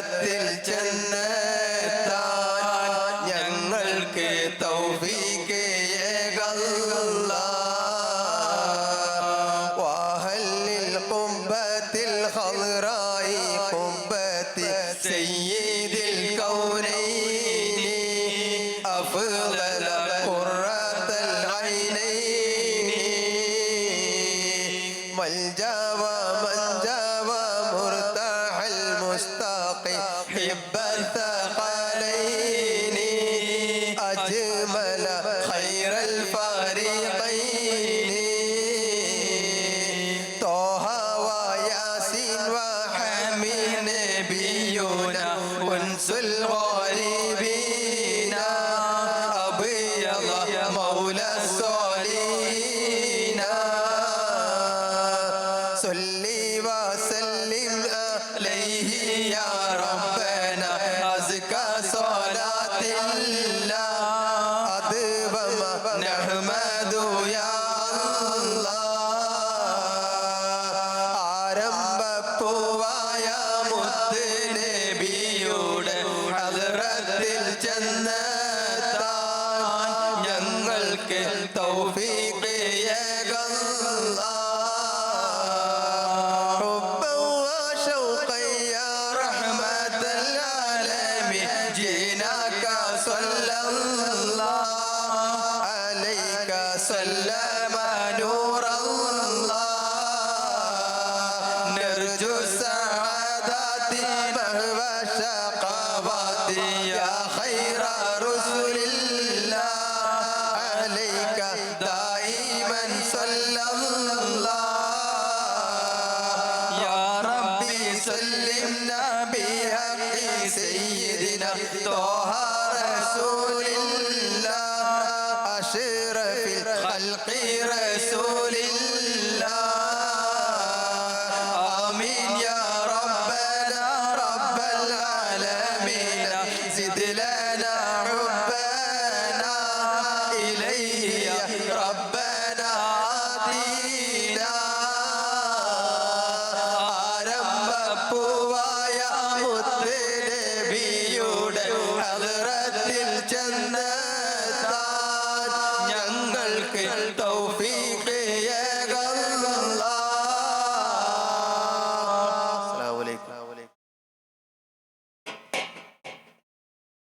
الجنة نبينا أنس الغريبين أبيض مولى الصالحين صلي وسلم عليه يا ربنا أزكى صلاة الله أدبم نحمد لك التوفيق يا الله حبا وشوقا يا رحمة العالمين. جئناك صلى الله عليك صلى الله سيدنا طه رسول الله أشرف الخلق رسول الله. آمين يا ربنا رب العالمين. زد لنا حبنا إليه يا ربنا التوفيق